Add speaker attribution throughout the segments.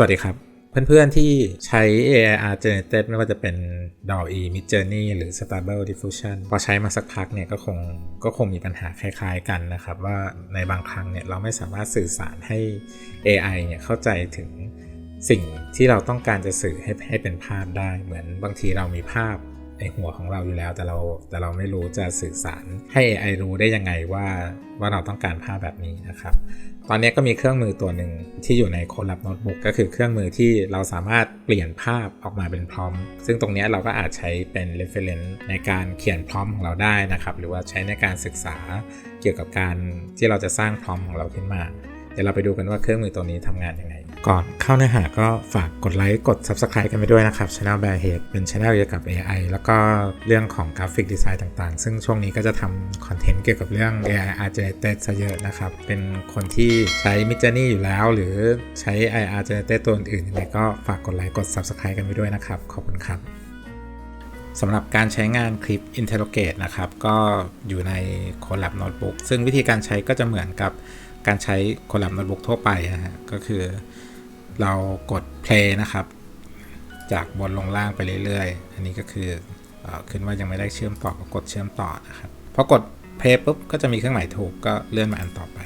Speaker 1: สวัสดีครับ เพื่อนๆที่ใช้ AIR Generated ไม่ว่าจะเป็น DALL-E Mid Journey หรือ Stable Diffusion พอใช้มาสักพักเนี่ยก็คงก็คงมีปัญหาคล้ายๆกันนะครับ ว่าในบางครั้งเนี่ยเราไม่สามารถสื่อสารให้ AI เนี่ยเข้าใจถึงสิ่งที่เราต้องการจะสื่อให้ให้เป็นภาพได้ เหมือนบางทีเรามีภาพ ในหัวของเราอยู่แล้ว แต่เราแต่เราไม่รู้จะสื่อสารให้ AI รู้ได้ยังไงว่าว่าเราต้องการภาพแบบนี้นะครับ ตอนนี้ก็มีเครื่องมือตัวหนึ่งที่อยู่ในโคลับโน้ตบุ๊กก็คือเครื่องมือที่เราสามารถเปลี่ยนภาพออกมาเป็นพร้อม ซึ่งตรงนี้เราก็อาจใช้เป็น reference ในการเขียนพร้อมของเราได้นะครับ หรือว่าใช้ในการศึกษาเกี่ยวกับการที่เราจะสร้างพร้อมของเราขึ้นมา ดี๋ยวเราไปดูกันว่าเครื่องมือตัวนี้ทำงานยังไง ก่อนเข้าเนื้อหาก็ฝากกดไลค์กด Subscribe กันไปด้วยนะครับ Channel Bear Head เป็น Channel เกี่ยวกับ AI แล้วก็เรื่องของกราฟิกดีไซน์ต่างๆ ซึ่งช่วงนี้ก็จะทำคอนเทนต์เกี่ยวกับเรื่อง AI Art Generated ซะเยอะนะครับ เป็นคนที่ใช้ Midjourney อยู่แล้ว หรือใช้ AI Art Generated ตัวอื่นๆยังไงก็ฝากกดไลค์กด Subscribe กันไปด้วยนะครับขอบคุณครับสำหรับการใช้งานคลิป Interrogate นะครับ ก็อยู่ใน Colab Notebook ซึ่งวิธีการใช้ก็จะเหมือนกับ การใช้ Colab Notebook ทั่วไปนะฮะก็คือเรากด play นะครับ จากบนลงล่างไปเรื่อยๆ อันนี้ก็คือออขึ้นว่ายังไม่ได้เชื่อมต่อก็กดเชื่อมต่อนะครับพอกด play ปุ๊บก็จะมีเครื่องหมายถูกก็เลื่อนมาอันต่อไป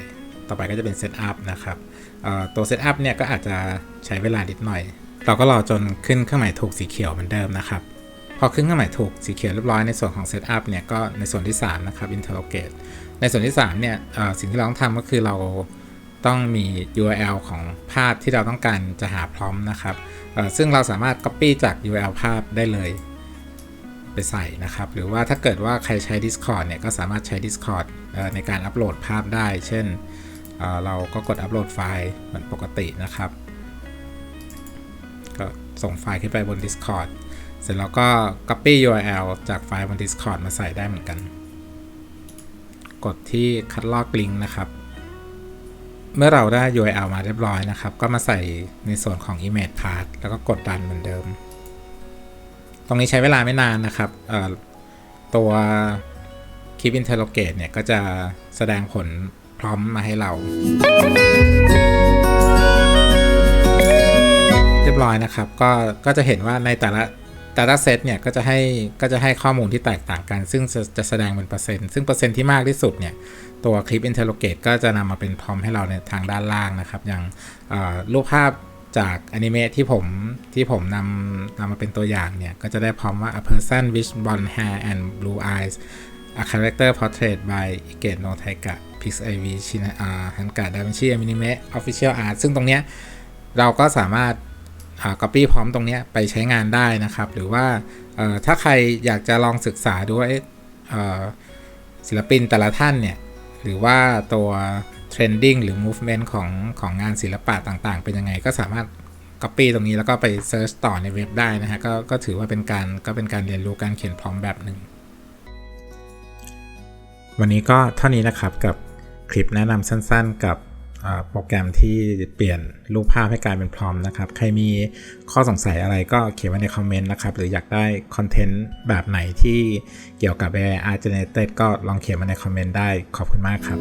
Speaker 1: ต่อไปก็จะเป็น setup นะครับตัว setup เนี่ยก็อาจจะใช้เวลานิดหน่อย เราก็รอจนขึ้นเครื่องหมายถูกสีเขียวเหมือนเดิมนะครับ พอขึ้นเครื่องหมายถูกสีเขียวเรียบร้อยในส่วนของ Setup เนี่ยก็ในส่วนที่ 3 นะครับ Interrogate ในส่วนที่ 3 เนี่ยสิ่งที่เราต้องทำก็คือเราต้องมี URL ของภาพที่เราต้องการจะหาพร้อมนะครับ ซึ่งเราสามารถ Copy จาก URL ภาพได้เลย ไปใส่นะครับ หรือว่าถ้าเกิดว่าใครใช้ Discord เนี่ยก็สามารถใช้ Discord ในการอัปโหลดภาพได้ เช่นเเราก็กดอัปโหลดไฟล์เหมือนปกตินะครับ ก็ส่งไฟล์ขึ้นไปบน Discord เเสร็จแล้วก็ copy URL จากไฟล์บน Discord มาใส่ได้เหมือนกัน กดที่คัดลอกลิงก์นะครับ เมื่อเราได้ URL มาเรียบร้อยนะครับ ก็มาใส่ในส่วนของ image path แล้วก็กดดันเหมือนเดิม ตรงนี้ใช้เวลาไม่นานนะครับตัว Keep Interrogate เนี่ย ก็จะแสดงผลพร้อมมาให้เรา เรียบร้อยนะครับ ก็ก็จะเห็นว่าในแต่ละ Data Set เนี่ยก็จะให้ก็จะให้ข้อมูลที่แตกต่างกัน ซึ่งจะจะแสดงเป็นเปอร์เซ็นต์ ซึ่งเปอร์เซ็นต์ที่มากที่สุดเนี่ยตัวคลิป Interrogate ก็จะนำมาเป็นพรอมให้เราในทางด้านล่างนะครับ อย่างรูปภาพจากอนิเมะที่ผมที่ผมนำนำมาเป็นตัวอย่างเนี่ย ก็จะได้พร้อมว่า a person with blonde hair and blue eyes a character portrait by Ike no Taika Pix IV ชินอาฮันกะดาวินชีอนิเมะ official art ซึ่งตรงเนี้ยเราก็สามารถ copy พร้อมตรงนี้ไปใช้งานได้นะครับ หรือว่าถ้าใครอยากจะลองศึกษาดูว่าศิลปินแต่ละท่านเนี่ย หรือว่าตัว trending หรือ movement ของของงานศิลปะต่างๆ เป็นยังไงก็สามารถ copy ตรงนี้แล้วก็ไป search ต่อในเว็บได้นะฮะก็ก็ถือว่าเป็นการก็เป็นการเรียนรู้การเขียนพร้อมแบบหนึ่งวันนี้ก็เท่านี้นะครับกับคลิปแนะนำสั้นๆกับ โปรแกรมที่เปลี่ยนรูปภาพให้กลายเป็นพร้อมนะครับ ใครมีข้อสงสัยอะไรก็เขียนไว้ในคอมเมนต์นะครับ หรืออยากได้คอนเทนต์แบบไหนที่เกี่ยวกับ AI a r Generated ก็ลองเขียนมาในคอมเมนต์ได้ขอบคุณมากครับ